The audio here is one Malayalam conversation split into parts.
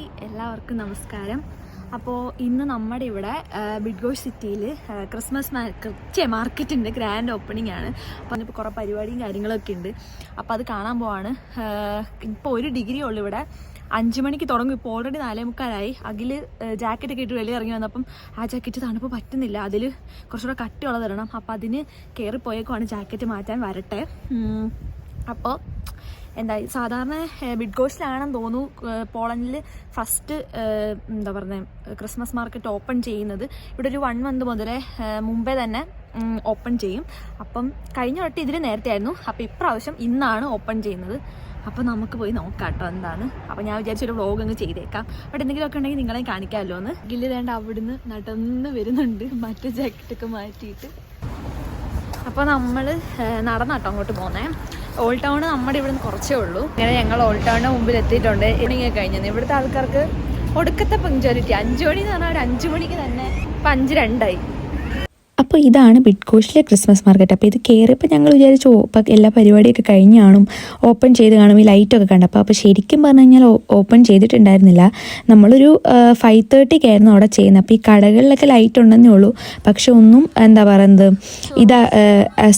ഹായ് എല്ലാവർക്കും നമസ്കാരം. അപ്പോൾ ഇന്ന് നമ്മുടെ ഇവിടെ ബിഡ്ഗോ സിറ്റിയിൽ ക്രിസ്മസ് മാർക്കറ്റ് മാർക്കറ്റിന്റെ ഗ്രാൻഡ് ഓപ്പണിംഗ് ആണ്. അപ്പോൾ അതിപ്പോൾ കുറേ പരിപാടിയും കാര്യങ്ങളൊക്കെ ഉണ്ട്. അപ്പോൾ അത് കാണാൻ പോവാണ്. ഇപ്പോൾ ഒരു ഡിഗ്രി ഉള്ളു ഇവിടെ. അഞ്ച് മണിക്ക് തുടങ്ങും. ഇപ്പോൾ ഓൾറെഡി നാലേ മുക്കാലായി. അഖിൽ ജാക്കറ്റൊക്കെ ഇട്ട് വെളിയിൽ ഇറങ്ങി വന്നപ്പം ആ ജാക്കറ്റ് തണുപ്പ് പറ്റുന്നില്ല. അതിൽ കുറച്ചുകൂടെ കട്ടിയുള്ളത് ഇടണം. അപ്പോൾ അതിന് കയറിപ്പോയേക്കുവാണ് ജാക്കറ്റ് മാറ്റാൻ വരട്ടെ. അപ്പോൾ എന്താ സാധാരണ ബിഡ്ഗോഷിലാണെന്ന് തോന്നുന്നു പോളണ്ടിൽ ഫസ്റ്റ് എന്താ പറയുന്നത് ക്രിസ്മസ് മാർക്കറ്റ് ഓപ്പൺ ചെയ്യുന്നത്. ഇവിടെ ഒരു വൺ മന്ത് മുതലേ മുമ്പേ തന്നെ ഓപ്പൺ ചെയ്യും. അപ്പം കഴിഞ്ഞ വട്ടം ഇതിൽ നേരത്തെ ആയിരുന്നു അപ്പോൾ ഇപ്രാവശ്യം ഇന്നാണ് ഓപ്പൺ ചെയ്യുന്നത്. അപ്പോൾ നമുക്ക് പോയി നോക്കാം കേട്ടോ എന്താണ്. അപ്പോൾ ഞാൻ വിചാരിച്ചൊരു വ്ളോഗ് അങ്ങ് ചെയ്തേക്കാം. അവിടെ എന്തെങ്കിലുമൊക്കെ ഉണ്ടെങ്കിൽ നിങ്ങളെ കാണിക്കാമല്ലോ എന്ന് ഗില്ല് വേണ്ട അവിടുന്ന് നടന്ന് വരുന്നുണ്ട്. മറ്റേ ജാക്കറ്റൊക്കെ മാറ്റിയിട്ട്. അപ്പോൾ നമ്മൾ നടന്നാട്ടോ അങ്ങോട്ട് പോകുന്നേ ഓൾഡ് ടൗൺ നമ്മുടെ ഇവിടെ നിന്ന് കുറച്ചേ ഉള്ളൂ. ഇങ്ങനെ ഞങ്ങൾ ഓൾഡ് ടൗണിന് മുമ്പിൽ എത്തിയിട്ടുണ്ട് ഇനിങ്ങനെ കഴിഞ്ഞത് ഇവിടുത്തെ ആൾക്കാർക്ക് ഒടുക്കത്തെ പങ്ക്ച്വാലിറ്റി അഞ്ച് മണി എന്ന് പറഞ്ഞാൽ ഒരു അഞ്ച് മണിക്ക് തന്നെ. ഇപ്പം അഞ്ച് രണ്ടായി. അപ്പോൾ ഇതാണ് ബിഡ്കോഷിലെ ക്രിസ്മസ് മാർക്കറ്റ് അപ്പോൾ ഇത് കയറിയപ്പോൾ ഞങ്ങൾ വിചാരിച്ചു ഇപ്പം എല്ലാ പരിപാടിയൊക്കെ കഴിഞ്ഞാണും ഓപ്പൺ ചെയ്ത് കാണും ഈ ലൈറ്റൊക്കെ കണ്ടപ്പോൾ അപ്പോൾ ശരിക്കും പറഞ്ഞു കഴിഞ്ഞാൽ ഓപ്പൺ ചെയ്തിട്ടുണ്ടായിരുന്നില്ല. നമ്മളൊരു ഫൈവ് തേർട്ടിക്കായിരുന്നു അവിടെ ചെയ്യുന്നത്. അപ്പോൾ ഈ കടകളിലൊക്കെ ലൈറ്റ് ഉണ്ടെന്നേ ഉള്ളൂ. പക്ഷെ ഒന്നും എന്താ പറയുന്നത് ഇത്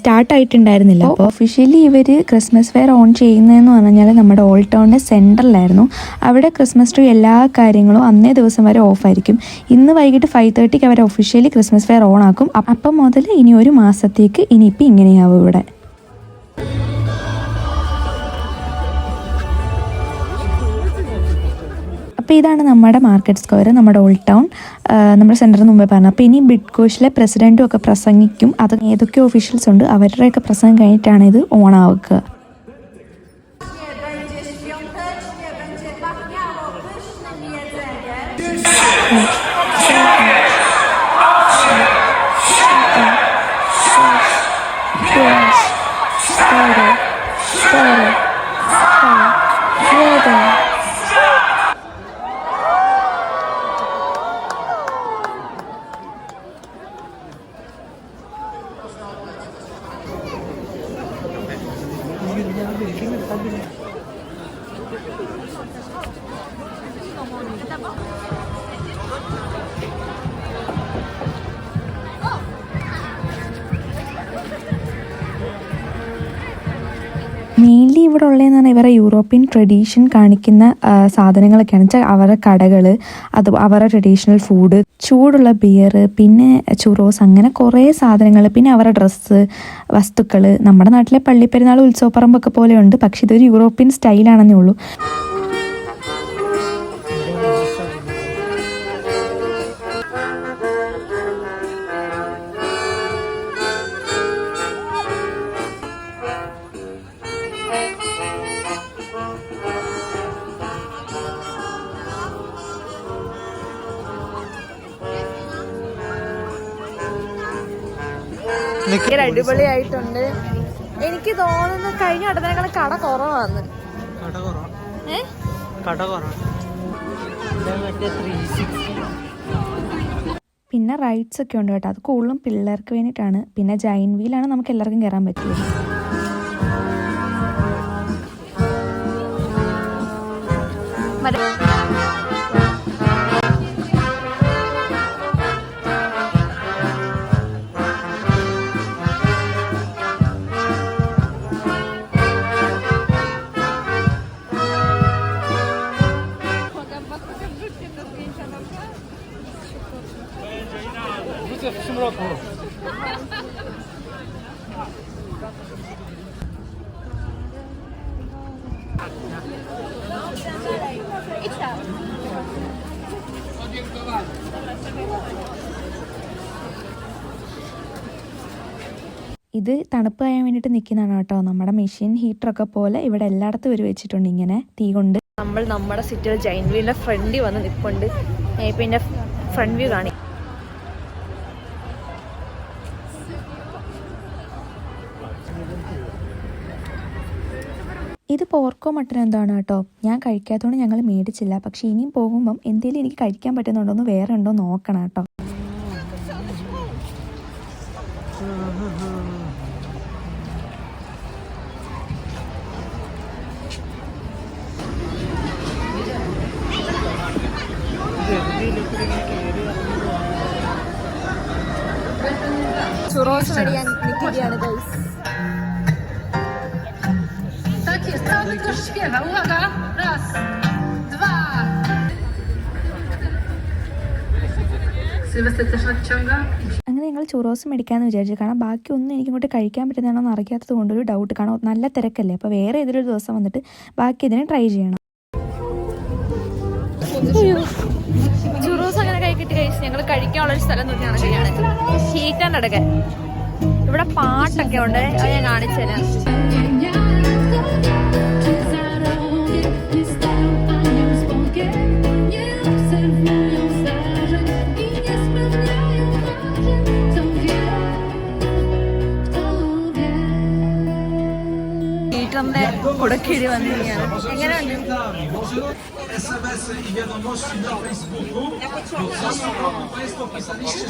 സ്റ്റാർട്ടായിട്ടുണ്ടായിരുന്നില്ല അപ്പോൾ ഒഫീഷ്യലി ഇവർ ക്രിസ്മസ് ഫെയർ ഓൺ ചെയ്യുന്നതെന്ന് പറഞ്ഞാൽ നമ്മുടെ ഓൾഡ് ടൗണിന്റെ സെന്ററിലായിരുന്നു അവിടെ ക്രിസ്മസ് ട്രീ എല്ലാ കാര്യങ്ങളും അന്നേ ദിവസം വരെ ഓഫായിരിക്കും ഇന്ന് വൈകിട്ട് ഫൈവ് തേർട്ടിക്ക് അവർ ഒഫീഷ്യലി ക്രിസ്മസ് ഫെയർ ഓൺ ആക്കും. അപ്പം മുതൽ ഇനി ഒരു മാസത്തേക്ക് ഇനിയിപ്പോൾ ഇങ്ങനെയാവും ഇവിടെ. അപ്പോൾ ഇതാണ് നമ്മുടെ മാർക്കറ്റ് സ്ക്വയർ നമ്മുടെ ഓൾഡ് ടൗൺ. നമ്മുടെ സെന്ററിന് മുമ്പേ പറഞ്ഞു അപ്പോൾ ഇനി ബിഡ്കോഷിലെ പ്രസിഡന്റും ഒക്കെ പ്രസംഗിക്കും. അത് ഏതൊക്കെ ഓഫീഷ്യൽസ് ഉണ്ട് അവരുടെയൊക്കെ പ്രസംഗം കഴിഞ്ഞിട്ടാണ് ഇത് ഓണാവുക മെയിൻലി 아니 느낌이 딱이네 Thank you. ഇവിടെ ഉള്ളതെന്ന് പറഞ്ഞാൽ ഇവരുടെ യൂറോപ്യൻ ട്രഡീഷൻ കാണിക്കുന്ന സാധനങ്ങളൊക്കെയാണ്. വെച്ചാൽ അവരുടെ കടകൾ അത് അവരുടെ ട്രഡീഷണൽ ഫുഡ് ചൂടുള്ള ബിയർ പിന്നെ ചുറോസ് അങ്ങനെ കുറേ സാധനങ്ങൾ പിന്നെ അവരുടെ ഡ്രസ്സ് വസ്തുക്കൾ നമ്മുടെ നാട്ടിലെ പള്ളിപ്പെരുന്നാൾ ഉത്സവപ്പറമ്പൊക്കെ പോലെയുണ്ട് പക്ഷേ ഇതൊരു യൂറോപ്യൻ സ്റ്റൈലാണെന്നേ ഉള്ളൂ. അടിപൊളിയായിട്ടുണ്ട്. എനിക്ക് തോന്നുന്നു കഴിഞ്ഞ വട്ടത്തിനേക്കാൾ കട കുറവാന്ന്. കട കുറവാ? ഏ? കട കുറവാ. ഇത് മറ്റേ ത്രീ സിക്സ്റ്റി പിന്നെ റൈഡ്സ് ഒക്കെ ഉണ്ട് കേട്ടോ. അത് കൂടുതലും പിള്ളേർക്ക് വേണ്ടിയിട്ടാണ്. പിന്നെ ജൈൻ വീലാണ് നമുക്ക് എല്ലാവർക്കും കയറാൻ പറ്റിയത്. മറ്റേ ഇത് തണുപ്പ് കഴിയാൻ വേണ്ടിയിട്ട് നിൽക്കുന്നതാണ് കേട്ടോ. നമ്മുടെ മെഷീൻ ഹീറ്ററൊക്കെ പോലെ ഇവിടെ എല്ലായിടത്തും ഒരു വെച്ചിട്ടുണ്ട് ഇങ്ങനെ തീ കൊണ്ട്. നമ്മൾ നമ്മുടെ സിറ്റിയിൽ ജൈൻ വീലിന്റെ ഫ്രണ്ടിൽ വന്ന് നിൽപ്പുണ്ട് ഇപ്പം ഫ്രണ്ട് വ്യൂ കാണി ഇത് പോർക്കോ മട്ടനോ എന്താണ് കേട്ടോ ഞാൻ കഴിക്കാത്തതുകൊണ്ട് ഞങ്ങൾ മേടിച്ചില്ല. പക്ഷെ ഇനിയും പോകുമ്പം എന്തെങ്കിലും എനിക്ക് കഴിക്കാൻ പറ്റുന്നുണ്ടോ എന്ന് വേറെ ഉണ്ടോ നോക്കണം കേട്ടോ. ചുറോസ് നിൽക്കുകയാണ് guys śpiewa. Uwaga! Raz, dwa. Sylwester też nadciąga. അങ്ങനെ ഞങ്ങൾ ചുറോസ് മേടിക്കാമെന്ന് വിചാരിച്ചു കാരണം ബാക്കി ഒന്നും എനിക്കിങ്ങോട്ട് കഴിക്കാൻ പറ്റുന്നതാണോ എന്ന് അറിയാത്തത് ഒരു ഡൗട്ട് കാരണം നല്ല തിരക്കല്ലേ അപ്പോൾ വേറെ ഏതൊരു ദിവസം വന്നിട്ട് ബാക്കി ഇതിനെ ട്രൈ ചെയ്യണം ചുറോസ് അങ്ങനെ കഴിക്കിട്ട് കഴിച്ച് ഞങ്ങൾ കഴിക്കാനുള്ള ഒരു സ്ഥലം നോക്കി നടക്കുകയാണ് ഷീക്കാൻ നടക്കാൻ ഇവിടെ പാട്ടൊക്കെ ഉണ്ട് അത് ഞാൻ കാണിച്ചു തരാം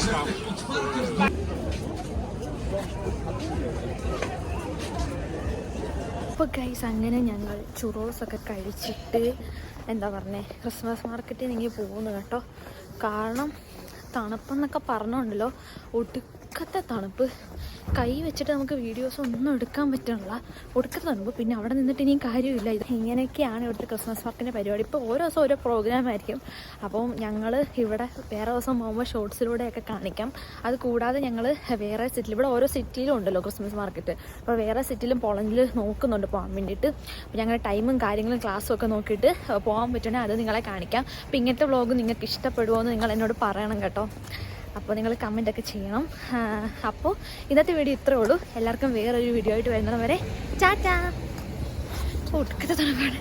że w tych otwartych അപ്പോൾ ഗൈസ് അങ്ങനെ ഞങ്ങൾ ചുറോസ് ഒക്കെ കഴിച്ചിട്ട് എന്താ പറഞ്ഞേ ക്രിസ്മസ് മാർക്കറ്റിൽ നിങ്ങൾ പോകുന്നു കേട്ടോ. കാരണം തണുപ്പെന്നൊക്കെ പറഞ്ഞുണ്ടല്ലോ. ഒടുക്കത്തെ തണുപ്പ്. കൈ വെച്ചിട്ട് നമുക്ക് വീഡിയോസ് ഒന്നും എടുക്കാൻ പറ്റണില്ല ഒടുക്കത്തെ തണുപ്പ്. പിന്നെ അവിടെ നിന്നിട്ട് ഇനിയും കാര്യമില്ല. ഇത് ഇങ്ങനെയൊക്കെയാണ് ഇവിടുത്തെ ക്രിസ്മസ് മാർക്കിന്റെ പരിപാടി. ഇപ്പോൾ ഓരോ ദിവസം ഓരോ പ്രോഗ്രാം ആയിരിക്കും. അപ്പം ഞങ്ങൾ ഇവിടെ വേറെ ദിവസം പോകുമ്പോൾ ഷോർട്സിലൂടെയൊക്കെ കാണിക്കാം. അത് കൂടാതെ ഞങ്ങൾ വേറെ സിറ്റിയിൽ ഇവിടെ ഓരോ സിറ്റിയിലും ഉണ്ടല്ലോ ക്രിസ്മസ് മാർക്കറ്റ് അപ്പോൾ വേറെ സിറ്റിയിലും പോളണ്ടിൽ നോക്കുന്നുണ്ട് പോകാൻ വേണ്ടിയിട്ട്. അപ്പോൾ ഞങ്ങളുടെ ടൈമും കാര്യങ്ങളും ക്ലാസ്സും ഒക്കെ നോക്കിയിട്ട് പോകാൻ പറ്റുകയാണെങ്കിൽ അത് നിങ്ങളെ കാണിക്കാം. അപ്പോൾ ഇങ്ങനത്തെ വ്ളോഗ് നിങ്ങൾക്ക് ഇഷ്ടപ്പെടുമോ എന്ന് നിങ്ങൾ എന്നോട് പറയണം കേട്ടോ. അപ്പോൾ നിങ്ങൾ കമന്റൊക്കെ ചെയ്യണം. അപ്പോൾ ഇന്നത്തെ വീഡിയോ ഇത്രേ ഉള്ളൂ. എല്ലാവർക്കും വേറൊരു വീഡിയോ ആയിട്ട് വരുന്നത് വരെ ചാറ്റാ ഒടുക്കത്തെ തണുപ്പാണ്